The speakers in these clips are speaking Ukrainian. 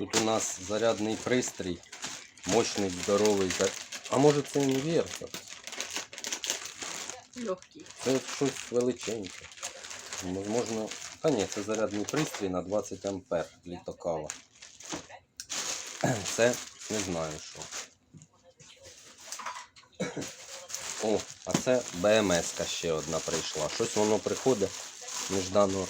Тут у нас зарядний пристрій, мощний, здоровий. А може це інвертор? Легкий. Це щось величеньке. Можливо. Та ні, це зарядний пристрій на 20 ампер літокава. Це не знаю що. О, а це БМС ще одна прийшла. Щось воно приходить неждано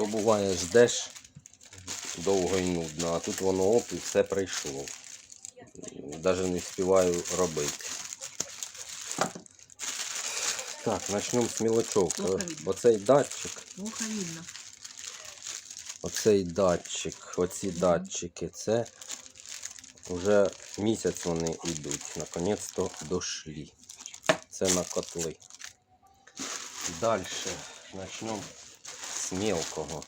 То буває ждеш довго і нудно, а тут воно оп і все прийшло. Даже не встигаю робити. Так, почнемо з мілочовки. Оцей датчик, оцей датчик, оці датчики, це вже місяць вони йдуть. Наконець-то дошли. Це на котли. Далі почнемо з мелкого.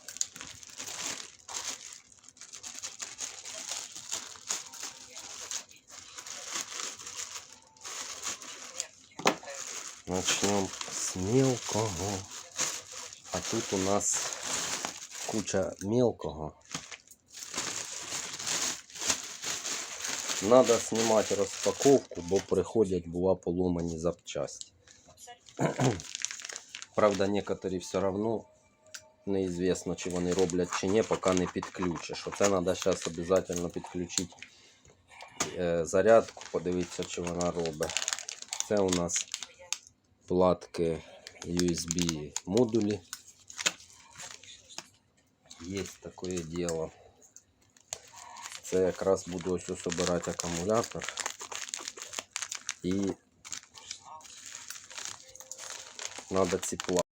Начнем с мелкого. А тут у нас куча мелкого. Надо снимать розпаковку, бо приходять, бува, поломані запчасті. Правда, некоторі все равно неізвісно, чи вони роблять чи ні, поки не підключиш. Оце треба зараз обов'язково підключити е, зарядку, подивитися, чи вона робить. Це у нас платки USB модулі. Є таке діло. Це якраз буду ось собирати акумулятор. І треба ці платки.